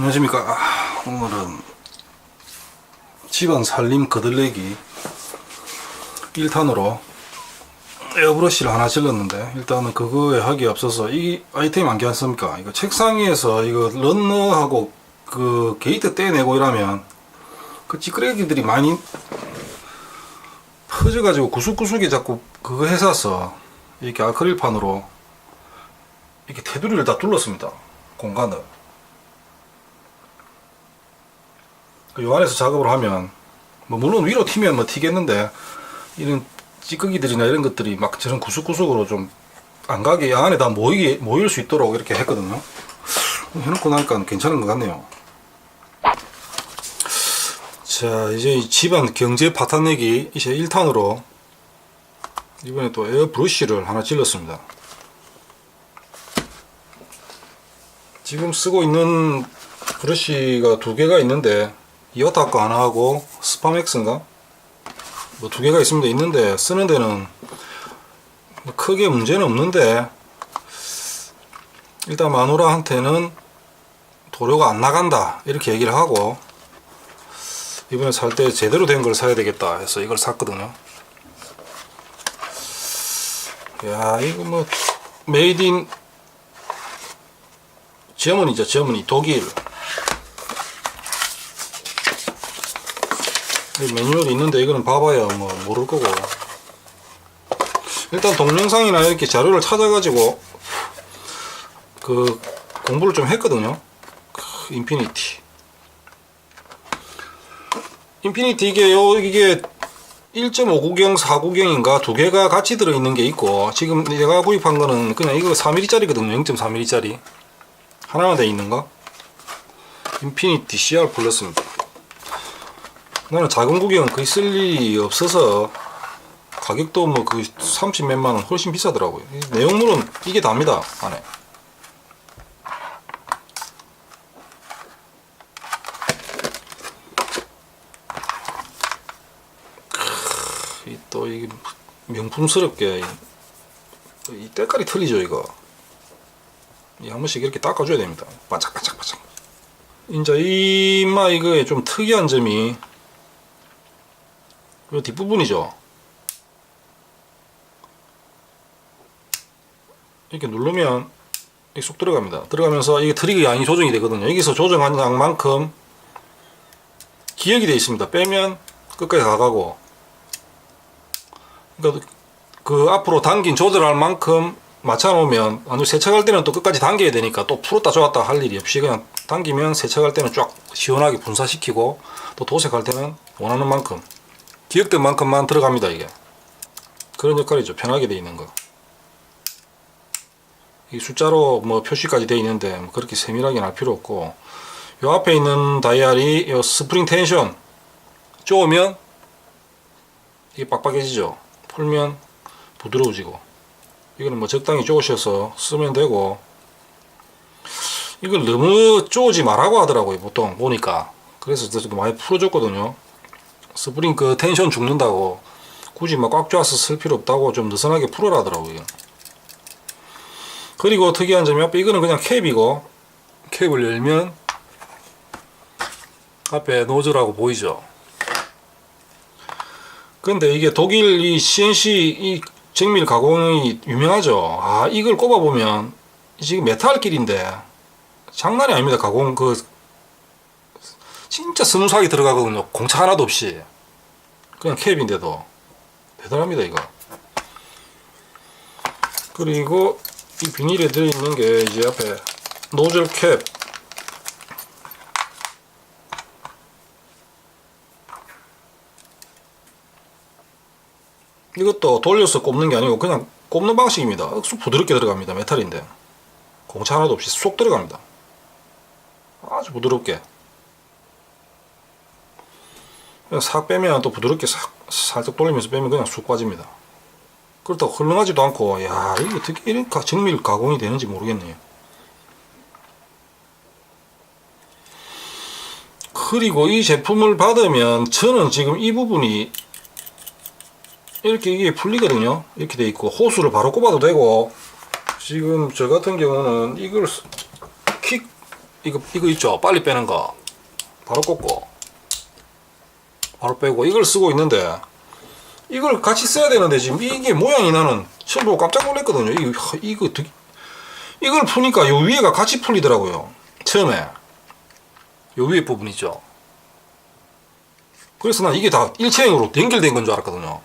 안녕하십니까. 아, 오늘은 집안 살림 거들내기 1탄으로 에어브러쉬를 하나 질렀는데 일단은 그거에 하기 앞서서 이 아이템 안게 않습니까? 이거 책상 위에서 이거 런너하고 그 게이트 떼내고 이러면 그 찌끄레기들이 많이 퍼져가지고 구석구석에 자꾸 그거 해서 이렇게 아크릴판으로 이렇게 테두리를 다 둘렀습니다. 공간을. 그 요 안에서 작업을 하면 뭐 물론 위로 튀면 뭐 튀겠는데 이런 찌꺼기들이나 이런 것들이 막 저런 구석구석으로 좀 안 가게 안에 다 모이게 모일 수 있도록 이렇게 했거든요. 해놓고 나니까 괜찮은 것 같네요. 자 이제 이 집안 경제 파탄내기 이제 1탄으로 이번에 또 에어 브러쉬를 하나 질렀습니다. 지금 쓰고 있는 브러쉬가 두 개가 있는데 이어타 거 하나 하고 스파맥스인가? 뭐 두 개가 있습니다. 있는데 쓰는 데는 뭐 크게 문제는 없는데 일단 마누라한테는 도료가 안 나간다. 이렇게 얘기를 하고 이번에 살 때 제대로 된 걸 사야 되겠다 해서 이걸 샀거든요. 야 이거 뭐 메이드 인 저머니죠 저머니. 독일 매뉴얼이 있는데 이거는 봐봐야 뭐 모를 거고. 일단 동영상이나 이렇게 자료를 찾아가지고 그 공부를 좀 했거든요. 크, 인피니티. 인피니티 이게 요 이게 1.5구경 4구경인가? 두 개가 같이 들어있는 게 있고 지금 내가 구입한 거는 그냥 이거 3mm짜리거든요. 0.3mm짜리. 하나만 돼 있는 거 인피니티 CR 플러스입니다 나는 작은 구경은 거의 쓸 일이 없어서 가격도 뭐 그 30 몇만 원 훨씬 비싸더라고요. 이 내용물은 이게 답니다 안에. 크, 이또 이게 명품스럽게 이, 이 때깔이 틀리죠 이거. 이 한 번씩 이렇게 닦아줘야 됩니다. 바짝바짝바짝. 이제 이마 이거에 좀 특이한 점이 이 뒷부분이죠. 이렇게 누르면 이게 쑥 들어갑니다. 들어가면서 이게 트릭 양이 조정이 되거든요. 여기서 조정한 양만큼 기억이 되어 있습니다. 빼면 끝까지 가가고 그러니까 그 앞으로 당긴 조절할 만큼 맞춰놓으면 아니 세척할 때는 또 끝까지 당겨야 되니까 또 풀었다 조았다 할 일이 없이 그냥 당기면 세척할 때는 쫙 시원하게 분사시키고 또 도색할 때는 원하는 만큼 기억된 만큼만 들어갑니다 이게. 그런 역할이죠. 편하게 돼 있는 거. 이 숫자로 뭐 표시까지 돼 있는데 뭐 그렇게 세밀하게 할 필요 없고 요 앞에 있는 다이얼이 요 스프링 텐션 쪼으면 이게 빡빡해지죠. 풀면 부드러워지고. 이거는 뭐 적당히 쪼으셔서 쓰면 되고. 이걸 너무 쪼지 말라고 하더라고요 보통 보니까. 그래서 저도 많이 풀어줬거든요 스프링 그 텐션 죽는다고 굳이 막 꽉 조아서 쓸 필요 없다고 좀 느슨하게 풀어라 하더라고요. 그리고 특이한 점이 앞에 이거는 그냥 캡이고 캡을 열면 앞에 노즐하고 보이죠? 근데 이게 독일 이 CNC 이 정밀 가공이 유명하죠? 아 이걸 꼽아보면 지금 메탈 길인데 장난이 아닙니다 가공 그 진짜 스무스하게 들어가거든요. 공차 하나도 없이. 그냥 캡인데도. 대단합니다 이거. 그리고 이 비닐에 들어있는 게 이제 앞에 노즐 캡. 이것도 돌려서 꼽는 게 아니고 그냥 꼽는 방식입니다. 억수 부드럽게 들어갑니다. 메탈인데. 공차 하나도 없이 쏙 들어갑니다. 아주 부드럽게 그냥 싹 빼면 또 부드럽게 싹 살짝 돌리면서 빼면 그냥 쑥 빠집니다. 그렇다고 헐렁하지도 않고 야 이게 어떻게 이런 가- 정밀 가공이 되는지 모르겠네요. 그리고 이 제품을 받으면 저는 지금 이 부분이 이렇게 이게 풀리거든요. 이렇게 돼 있고 호수를 바로 꼽아도 되고 지금 저 같은 경우는 이걸 스- 킥 이거 이거 있죠 빨리 빼는 거 바로 꽂고 바로 빼고 이걸 쓰고 있는데 이걸 같이 써야 되는데 지금 이게 모양이 나는 처음 보고 깜짝 놀랐거든요. 이거 이거 되게- 이걸 푸니까 요 위에가 같이 풀리더라고요. 처음에. 요 위에 부분 있죠. 그래서 난 이게 다 일체형으로 연결된 건 줄 알았거든요.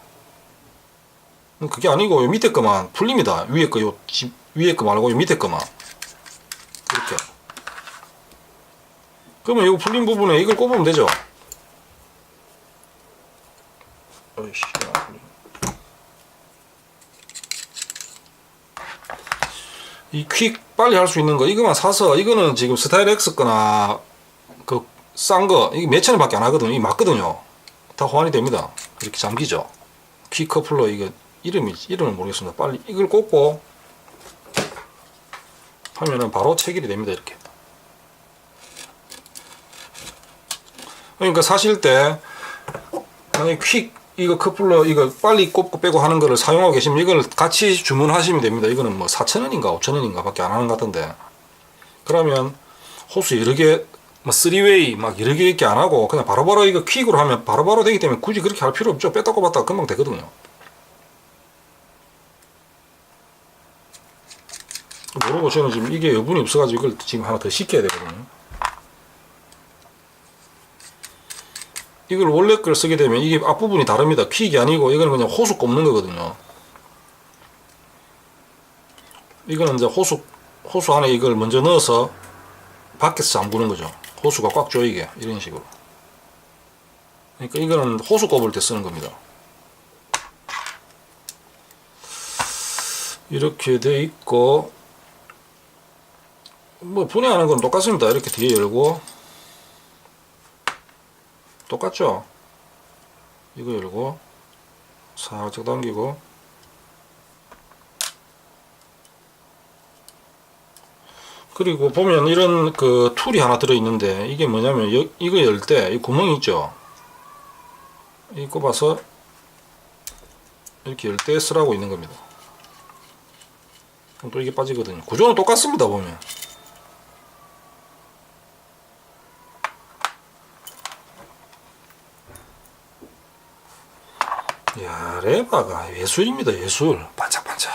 그게 아니고 요 밑에 거만 풀립니다. 위에 거요 집 위에 거 말고 요 밑에 거만. 이렇게. 그러면 이 풀린 부분에 이걸 꼽으면 되죠 어이씨 안 풀리네. 이 퀵 빨리 할 수 있는 거 이거만 사서 이거는 지금 스타일 X 거나 그 싼 거 이게 몇 천 원밖에 안 하거든요. 이게 맞거든요. 다 호환이 됩니다. 이렇게 잠기죠. 퀵 커플러 이거 이름이 이름을 모르겠습니다. 빨리 이걸 꽂고 하면은 바로 체결이 됩니다 이렇게. 그러니까 사실 때 만약에 퀵 이거 커플러 이거 빨리 꼽고 빼고 하는 거를 사용하고 계시면 이걸 같이 주문하시면 됩니다. 이거는 뭐 4,000원인가 5,000원인가 밖에 안 하는 것 같은데. 그러면 호수 여러 개, 뭐 3웨이 막 여러 개 이렇게 안 하고 그냥 바로 바로 이거 퀵으로 하면 바로 바로 되기 때문에 굳이 그렇게 할 필요 없죠. 뺐다 꼽았다 금방 되거든요. 모르고 저는 지금 이게 여분이 없어가지고 이걸 지금 하나 더 시켜야 되거든요 이걸 원래 걸 쓰게 되면 이게 앞부분이 다릅니다. 퀵이 아니고 이거는 그냥 호수 꼽는 거거든요. 이거는 이제 호수 호수 안에 이걸 먼저 넣어서 밖에서 잠그는 거죠. 호수가 꽉 조이게 이런 식으로. 그러니까 이거는 호수 꼽을 때 쓰는 겁니다. 이렇게 돼 있고 뭐 분해하는 건 똑같습니다. 이렇게 뒤에 열고 똑같죠? 이거 열고 살짝 당기고 그리고 보면 이런 그 툴이 하나 들어 있는데 이게 뭐냐면 여- 이거 열 때 이 구멍이 있죠? 이 꼽아서 이렇게 열 때 쓰라고 있는 겁니다. 또 이게 빠지거든요. 구조는 똑같습니다 보면 야 레바가 예술입니다 예술. 반짝반짝.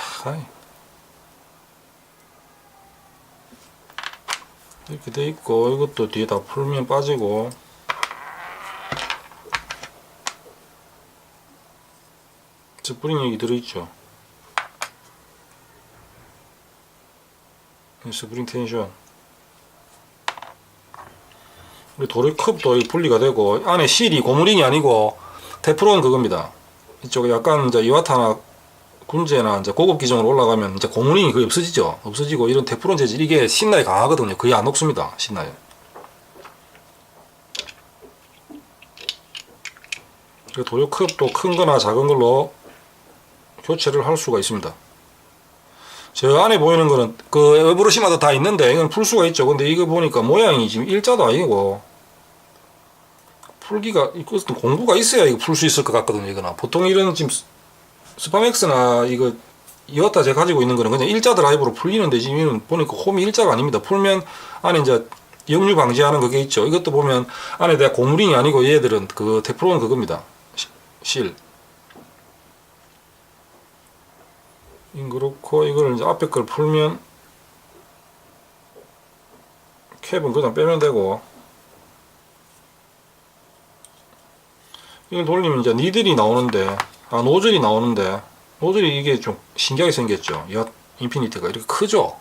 이렇게 돼 있고 이것도 뒤에 다 풀면 빠지고. 스프링이 들어있죠? 이 스프링 텐션. 도르컵도 이 분리가 되고 안에 실이 고무링이 아니고 테프론 그겁니다 이쪽에 약간 이제 이와타나 군제나 이제 고급 기종으로 올라가면 이제 고무링이 거의 없어지죠. 없어지고 이런 테프론 재질 이게 신나에 강하거든요. 거의 안 녹습니다. 신나에. 도료컵도 큰 거나 작은 걸로 교체를 할 수가 있습니다. 저 안에 보이는 거는 그 에브로시마다 다 있는데 이건 풀 수가 있죠. 근데 이거 보니까 모양이 지금 일자도 아니고 풀기가 이것도 공구가 있어야 이거 풀 수 있을 것 같거든요. 이거나 보통 이런 지금 스파맥스나 이거 이었다 제가 가지고 있는 거는 그냥 일자 드라이브로 풀리는데 지금 보니까 홈이 일자가 아닙니다. 풀면 안에 이제 역류 방지하는 그게 있죠. 이것도 보면 안에 내가 고무링이 아니고 얘들은 그 테프론 그겁니다. 시- 실. 이 그렇고 이거를 이제 앞에 걸 풀면 캡은 그냥 빼면 되고 이걸 돌리면 이제 니들이 나오는데 아 노즐이 나오는데 노즐이 이게 좀 신기하게 생겼죠. 이 인피니트가 이렇게 크죠?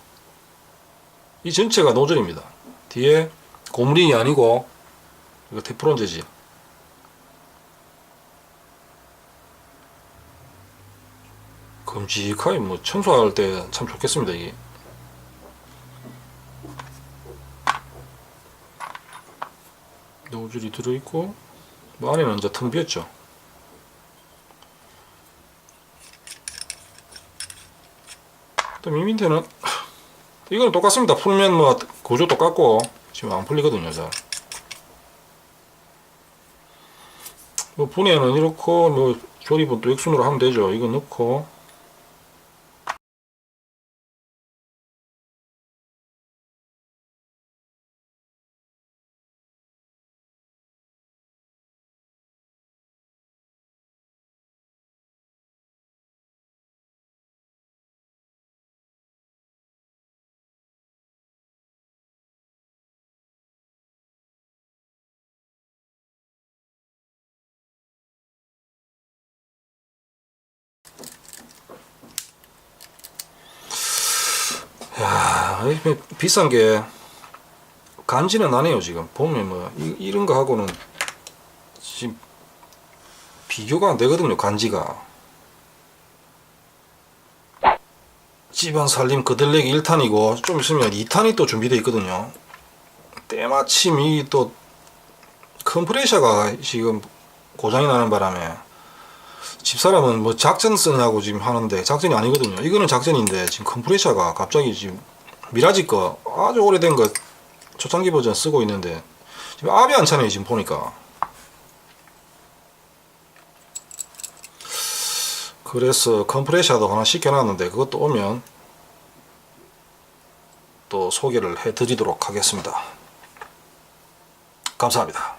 이 전체가 노즐입니다. 뒤에 고무링이 아니고 이거 테프론 재질 끔찍하게 뭐 청소할 때 참 좋겠습니다 이게. 노즐이 들어있고 뭐 안에는 이제 텅 비었죠 이 밑에는 이거는 똑같습니다. 풀면 뭐 구조 똑같고 지금 안 풀리거든요. 잘. 뭐 분해는 이렇고 뭐 조립은 또 액순으로 하면 되죠. 이거 넣고 야, 이 비싼 게 간지는 나네요 지금. 보면 뭐 이, 이런 거 하고는 지금 비교가 안 되거든요 간지가. 집안 살림 그들내기 1탄이고 좀 있으면 2탄이 또 준비되어 있거든요. 때마침 이 또 컴프레셔가 지금 고장이 나는 바람에 집사람은 뭐 작전 쓰냐고 지금 하는데 작전이 아니거든요. 이거는 작전인데 지금 컴프레셔가 갑자기 지금 미라지 거 아주 오래된 거 초창기 버전 쓰고 있는데 지금 압이 안 차네요 지금 보니까. 그래서 컴프레셔도 하나 시켜놨는데 그것도 오면 또 소개를 해드리도록 하겠습니다. 감사합니다